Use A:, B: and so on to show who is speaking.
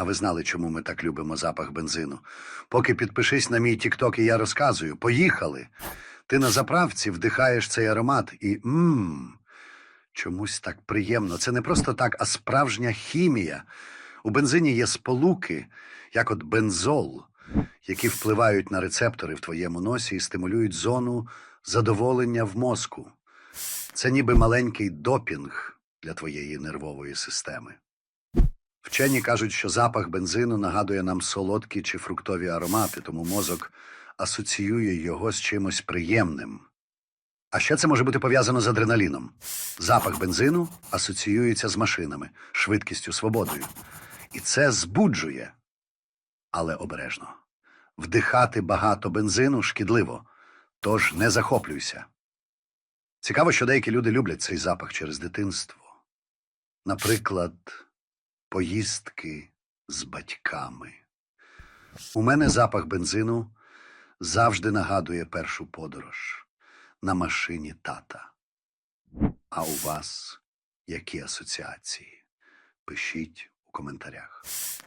A: А ви знали, чому ми так любимо запах бензину? Поки підпишись на мій тікток, і я розказую. Поїхали. Ти на заправці вдихаєш цей аромат і мм, чомусь так приємно. Це не просто так, а справжня хімія. У бензині є сполуки, як от бензол, які впливають на рецептори в твоєму носі і стимулюють зону задоволення в мозку. Це ніби маленький допінг для твоєї нервової системи. Вчені кажуть, що запах бензину нагадує нам солодкі чи фруктові аромати, тому мозок асоціює його з чимось приємним. А ще це може бути пов'язано з адреналіном. Запах бензину асоціюється з машинами, швидкістю, свободою. І це збуджує, але обережно. Вдихати багато бензину шкідливо, тож не захоплюйся. Цікаво, що деякі люди люблять цей запах через дитинство. Наприклад, поїздки з батьками. У мене запах бензину завжди нагадує першу подорож на машині тата. А у вас які асоціації? Пишіть у коментарях.